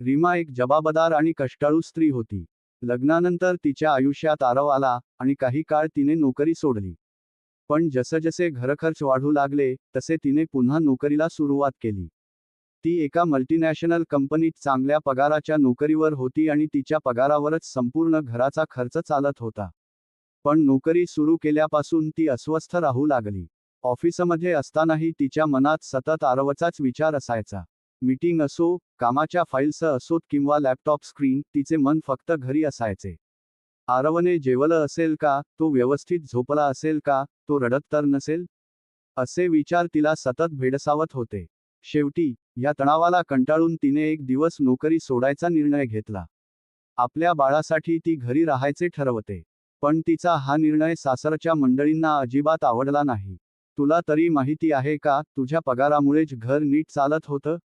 रीमा एक जबाबदार आणि कष्टाळू स्त्री होती. लग्नानंतर तिच्या आयुष्यात आरव आला आणि काही काळ तिने नोकरी सोडली. पण जसजसे घरखर्च वाढू लागले तसे तिने पुन्हा नोकरीला सुरुवात केली. ती एका मल्टीनॅशनल कंपनीत चांगल्या पगाराच्या नोकरीवर होती आणि तिच्या पगारावरच संपूर्ण घराचा खर्च चालत होता. पण नोकरी सुरू केल्यापासून ती अस्वस्थ राहू लागली. ऑफिसमध्ये असतानाही तिच्या मनात सतत आरवचाच विचार असायचा. मीटिंग असो कामाच्या फाईल्स असोत किंवा लॅपटॉप स्क्रीन तिचे मन फक्त घरी असायचे. आरवने जेवलं असेल का तो व्यवस्थित झोपला असेल का तो रडत तर नसेल? असे विचार तिला सतत भेडसावत होते. शेवटी या तणावाला कंटाळून तिने एक दिवस नोकरी सोडायचा निर्णय घेतला. आपल्या बाळासाठी ती घरी राहायचे ठरवते. पण तिचा हा निर्णय सासरच्या मंडळींना अजिबात आवडला नाही. तुला तरी माहिती आहे का तुझ्या पगारामुळेच घर नीट चालत होतं?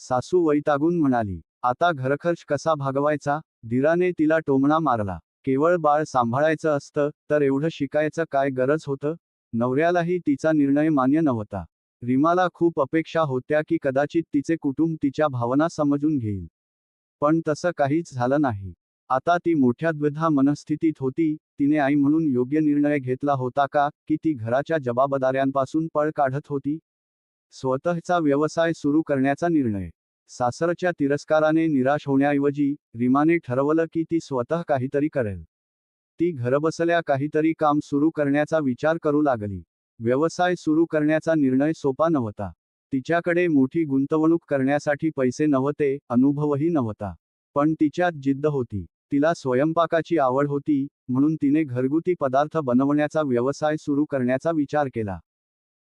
सासू वैतागून म्हणाली आता घरखर्च कसा भागवायचा? धीराने तिला टोमणा मारला. केवळ बाळ सांभाळायचं असतं तर एवढं शिकायचं काय गरज होतं? नवऱ्यालाही तिचा निर्णय मान्य नव्हता. रीमाला खूप अपेक्षा होत्या की कदाचित तिचे कुटुंब तिच्या भावना समजून घेईल. पण तसं काहीच झालं नाही. आता ती मोठ्या द्विधा मनस्थितीत होती तिने आई म्हणून योग्य निर्णय घेतला होता का की ती घराच्या जबाबदाऱ्यांपासून पळ काढत होती? स्वतःचा व्यवसाय सुरू करण्याचा निर्णय. सासरच्या तिरस्काराने निराश होण्याऐवजी रीमाने ठरवलं की ती स्वतः काहीतरी करेल. ती घरबसल्या काहीतरी काम सुरू करण्याचा विचार करू लागली. व्यवसाय सुरू करण्याचा निर्णय सोपा नव्हता. तिच्याकडे मोठी गुंतवणूक करण्यासाठी पैसे नव्हते अनुभवही नव्हता. पण तिच्यात जिद्द होती. तिला स्वयंपाकाची आवड होती म्हणून तिने घरगुती पदार्थ बनवण्याचा व्यवसाय सुरू करण्याचा विचार केला.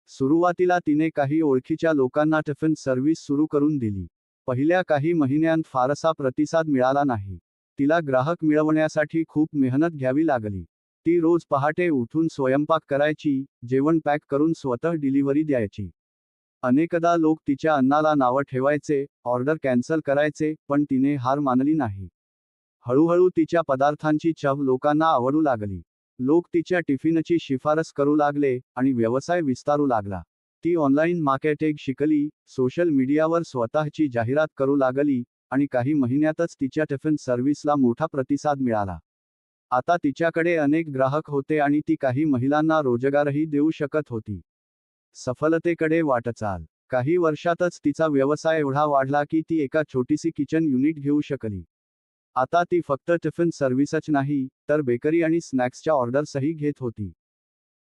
सुरुवातीला तिने काही ओळखीच्या लोकांना टिफिन सर्व्हिस सुरू करून दिली. पहिल्या काही महिन्यांत फारसा प्रतिसाद मिळाला नाही. तिला ग्राहक मिळवण्यासाठी खूप मेहनत घ्यावी लागली. ती रोज पहाटे उठून स्वयंपाक करायची जेवण पॅक करून स्वतः डिलिव्हरी द्यायची. अनेकदा लोक तिच्या अन्नाला नावं ठेवायचे ऑर्डर कॅन्सल करायचे पण तिने हार मानली नाही. हळूहळू तिच्या पदार्थांची चव लोकांना आवडू लागली. लोक तिच्या टिफिनची शिफारस करू लागले आणि व्यवसाय विस्तारू लागला. ती ऑनलाईन मार्केटिंग शिकली सोशल मीडियावर स्वतःची जाहिरात करू लागली आणि काही महिन्यातच तिच्या टिफिन सर्व्हिसला मोठा प्रतिसाद मिळाला. आता तिच्याकडे अनेक ग्राहक होते आणि ती काही महिलांना रोजगारही देऊ शकत होती. सफलतेकडे वाटचाल काही वर्षातच तिचा व्यवसाय एवढा वाढला की ती एका छोटीशी किचन युनिट घेऊ शकली. आता ती फक्त टिफिन सर्व्हिसच नाही तर बेकरी आणि स्नॅक्सच्या ऑर्डर्सही घेत होती.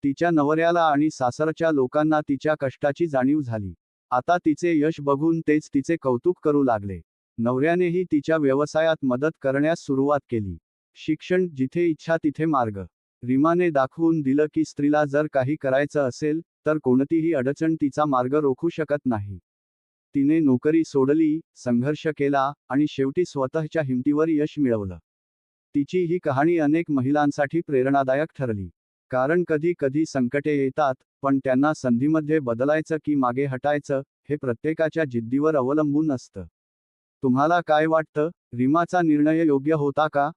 तिच्या नवऱ्याला आणि सासरच्या लोकांना तिच्या कष्टाची जाणीव झाली. आता तिचे यश बघून तेच तिचे कौतुक करू लागले. नवऱ्यानेही तिच्या व्यवसायात मदत करण्यास सुरुवात केली. शिक्षण जिथे इच्छा तिथे मार्ग. रीमाने दाखवून दिलं की स्त्रीला जर काही करायचं असेल तर कोणतीही अडचण तिचा मार्ग रोखू शकत नाही. तिने नोकरी सोडली संघर्ष केला आणि शेवटी स्वतःच्या हिमतीवर यश मिळवलं. तिची ही कहाणी अनेक महिलांसाठी प्रेरणादायक ठरली. कारण कधी कधी संकटे येतात पण त्यांना संधीमध्ये बदलायचं की मागे हटायचं हे प्रत्येकाच्या जिद्दीवर अवलंबून असतं. तुम्हाला काय वाटतं? रिमाचा निर्णय योग्य होता का?